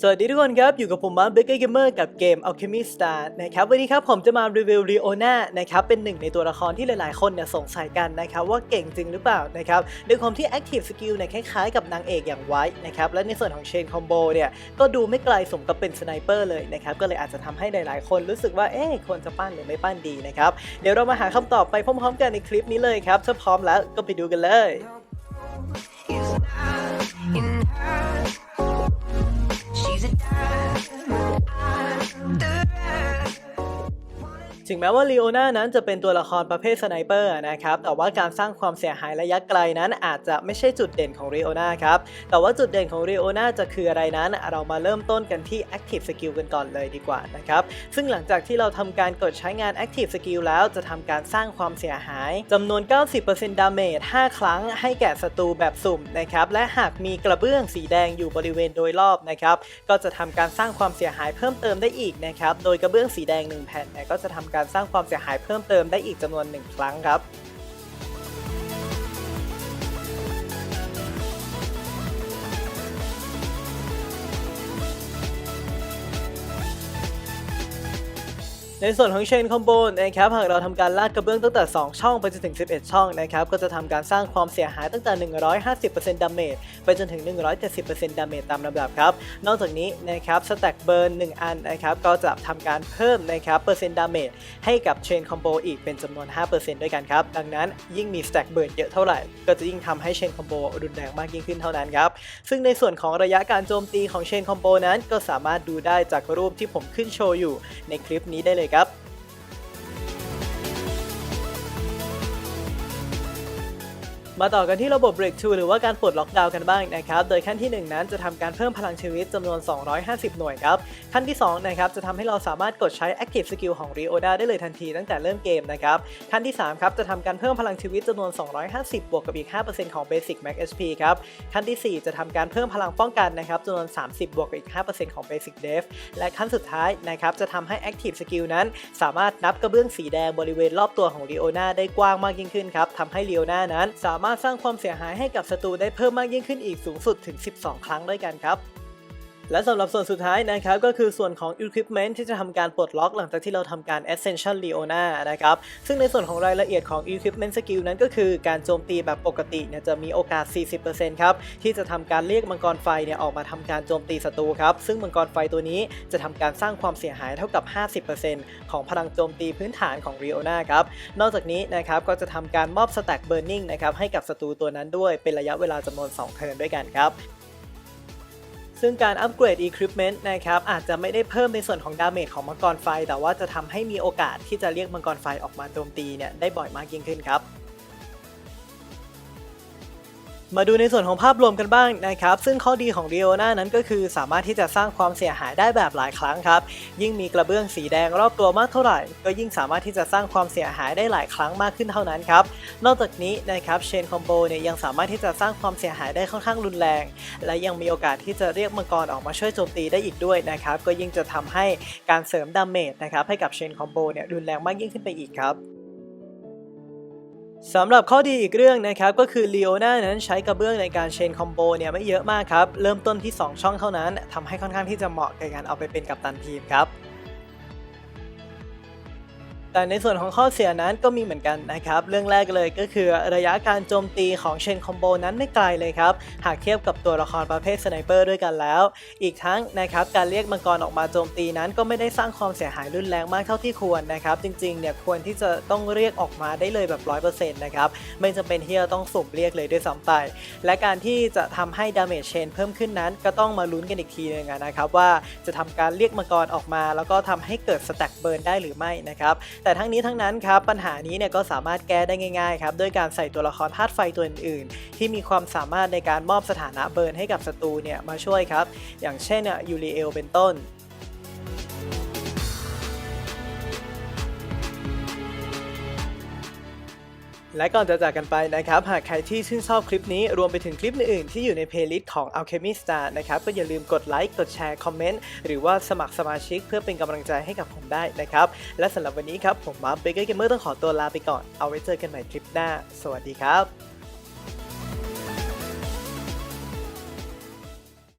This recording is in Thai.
สวัสดีทุกคนครับ อยู่กับผมมาร์คเบเกอร์เกมเมอร์กับเกม Alchemy Star นะครับวันนี้ครับผมจะมารีวิว r ีโอนานะครับเป็นหนึ่งในตัวละครที่หลายๆ คนเนี่ยสงสัยกันนะครับว่าเก่งจริงหรือเปล่านะครับด้วยความที่ Active Skill เนี่ยคล้ายๆกับนางเอกอย่างไว้นะครับและในส่วนของ Chain Combo เนี่ยก็ดูไม่ไกลสมกับเป็นสไนเปอร์เลยนะครับก็เลยอาจจะทำให้หลายๆ คนรู้สึกว่าเอ๊ะควรจะปั้นหรือไม่ปั้นดีนะครับเดี๋ยวเรามาหาคำตอบไปพร้อมๆ กันในคลิปนี้เลยครับถ้าพร้อมแล้วก็ไปดูกันเลย ถึงแม้ว่าลีโอนานั้นจะเป็นตัวละครประเภทสไนเปอร์นะครับ แต่ว่าการสร้างความเสียหายระยะไกลนั้นอาจจะไม่ใช่จุดเด่นของลีโอนาครับ แต่ว่าจุดเด่นของลีโอนาจะคืออะไรนั้น เรามาเริ่มต้นกันที่ Active Skill กันก่อนเลยดีกว่านะครับ ซึ่งหลังจากที่เราทำการกดใช้งาน Active Skill แล้วจะทำการสร้างความเสียหายจำนวน 90%ดาเมจ 5 ครั้งให้แก่ศัตรูแบบสุ่มนะครับ และหากมีกระเบื้องสีแดงอยู่บริเวณโดยรอบนะครับ ก็จะทำการสร้างความเสียหายเพิ่มเติมได้อีกนะครับ โดยกระเบื้องสีแดง 1 แผ่นก็จะทำการสร้างความเสียหายเพิ่มเติมได้อีกจำนวนหนึ่งครั้งครับ ในส่วนของ Chain Combo นะครับหากเราทำการลากกระเบื้องตั้งแต่ 2 ช่องไปจนถึง 11 ช่องนะครับก็จะทำการสร้างความเสียหายตั้งแต่ 150%ดาเมจไปจนถึง 170%ดาเมจตามลำดับครับ นอกจากนี้นะครับสแต็กเบิร์น1อันนะครับก็จะทำการเพิ่มนะครับเปอร์เซ็นต์ดาเมจให้กับ Chain Combo อีกเป็นจำนวน 5%ด้วยกันครับ ดังนั้นยิ่งมีสแต็กเบิร์นเยอะเท่าไหร่ ก็จะยิ่งทำให้ Chain Combo รุนแรงมากยิ่งขึ้นเท่านั้นครับ ซึ่งในส่วนของระยะการโจมตีของ Chain Combo นั้นก็สามารถดูได้จากรูปที่ผมขึ้นโชว์อยู่ในคลิปนี้ได้เลยครับ Cup. มาต่อกันที่ระบบ Break True หรือว่าการปลดล็อกดาวน์กันบ้างนะครับ โดยขั้นที่ 1 นั้นจะทำการเพิ่มพลังชีวิตจำนวน 250 หน่วยครับ ขั้นที่2นะครับจะทำให้เราสามารถกดใช้ Active Skill ของ Rioda ได้เลยทันทีตั้งแต่เริ่มเกมนะครับ ขั้นที่3ครับจะทำการเพิ่มพลังชีวิตจำนวน 250 บวกกับอีก 5%ของ Basic Max HP ครับ ขั้นที่ 4 จะทำการเพิ่มพลังป้องกันนะครับจำนวน 30 บวกกับอีก 5%ของ Basic Def และขั้นสุดท้ายนะครับจะทำให้ Active Skill นั้นสามารถนับกระเบื้องสีแดงบริเวณรอบตัวของ Leona ได้กว้างมากยิ่งขึ้นครับทำให้ Leona นั้นสามารถมาสร้างความเสียหายให้กับศัตรูได้เพิ่มมากยิ่งขึ้นอีกสูงสุดถึง 12 ครั้งด้วยกันครับ และสำหรับส่วนสุดท้ายนะครับก็คือส่วนของ Equipment ที่จะทำการปลดล็อกหลังจากที่เราทำการ Ascension Leona นะครับซึ่งในส่วนของรายละเอียดของ Equipment Skill นั้นก็คือการโจมตีแบบปกติเนี่ยจะมีโอกาส 40%ครับที่จะทำการเรียกมังกรไฟเนี่ยออกมาทำการโจมตีศัตรูครับซึ่งมังกรไฟตัวนี้จะทำการสร้างความเสียหายเท่ากับ 50%ของพลังโจมตีพื้นฐานของ Leona ครับนอกจากนี้นะครับก็จะทำการมอบ Stack Burning นะครับให้กับศัตรูตัวนั้นด้วยเป็นระยะเวลาจำนวน 2 เทิร์นด้วยกันครับ ซึ่งการอัปเกรด Equipment นะครับอาจจะไม่ได้เพิ่มในส่วนของดาเมจของมังกรไฟ แต่ว่าจะทำให้มีโอกาสที่จะเรียกมังกรไฟออกมาโจมตีเนี่ยได้บ่อยมากยิ่งขึ้นครับ มาดูในส่วนของภาพรวมกันบ้างนะครับ ซึ่งข้อดีของ r ีโอนานั้นก็คือสามารถที่จะสร้างความเสียหายได้แบบหลายครั้งครับ ยิ่งมีกระเบื้องสีแดงรอบตัวมากเท่าไหร่ ก็ยิ่งสามารถที่จะสร้างความเสียหายได้หลายครั้งมากขึ้นเท่านั้นครับ นอกจากนี้นะครับเชนคอมโบเนี่ยยังสามารถที่จะสร้างความเสียหายได้ค่อนข้างรุนแรง และยังมีโอกาสที่จะเรียกมังกรออกมาช่วยโจมตีได้อีกด้วยนะครับก็ยิ่งจะทำให้การเสริมดาเมจนะครับให้กับเชนคอมโบเนี่ยรุนแรงมากยิ่งขึ้นไปอีกครับ สำหรับข้อดีอีกเรื่องนะครับก็คือลีโอนานั้นใช้กระเบื้องในการเชนคอมโบเนี่ยไม่เยอะมากครับ เริ่มต้นที่ 2 ช่องเท่านั้นทำให้ค่อนข้างที่จะเหมาะกับการเอาไปเป็นกัปตันทีมครับ แต่ในส่วนของข้อเสียนั้นก็มีเหมือนกันนะครับ เรื่องแรกเลยก็คือระยะการโจมตีของเชนคอมโบนั้นไม่ไกลเลยครับ หากเทียบกับตัวละครประเภทสไนเปอร์ด้วยกันแล้ว อีกทั้งนะครับการเรียกมังกรออกมาโจมตีนั้นก็ไม่ได้สร้างความเสียหายรุนแรงมากเท่าที่ควรนะครับ จริงๆเนี่ยควรที่จะต้องเรียกออกมาได้เลยแบบ100%นะครับไม่จำเป็นที่จะต้องสุ่มเรียกเลยด้วยซ้ำไปและการที่จะทำให้ดาเมจเชนเพิ่มขึ้นนั้น ก็ต้องมาลุ้นกันอีกทีหนึงนะครับว่าจะทำการเรียกมังกรออกมา แล้วก็ทำให้เกิดสแต็กเบิร์นได้หรือไม่นะครับแต่ทั้งนี้ทั้งนั้นครับปัญหานี้เนี่ยก็สามารถแก้ได้ง่ายๆครับด้วยการใส่ตัวละครธาตุไฟตัวอื่นๆ ที่มีความสามารถในการมอบสถานะเบิร์นให้กับศัตรูเนี่ยมาช่วยครับ อย่างเช่นยูริเอลเป็นต้น และก่อนจะจากกันไปนะครับ หากใครที่ชื่นชอบคลิปนี้รวมไปถึงคลิปอื่นๆที่อยู่ในเพลย์ลิสต์ของ Alchemy Star นะครับ ก็อย่าลืมกดไลค์ กดแชร์ คอมเมนต์ หรือว่าสมัครสมาชิกเพื่อเป็นกำลังใจให้กับผมได้นะครับ และสำหรับวันนี้ครับ ผมมาร์คเบเกอร์เกมเมอร์ต้องขอตัวลาไปก่อน เอาไว้เจอกันใหม่คลิปหน้า สวัสดีครับ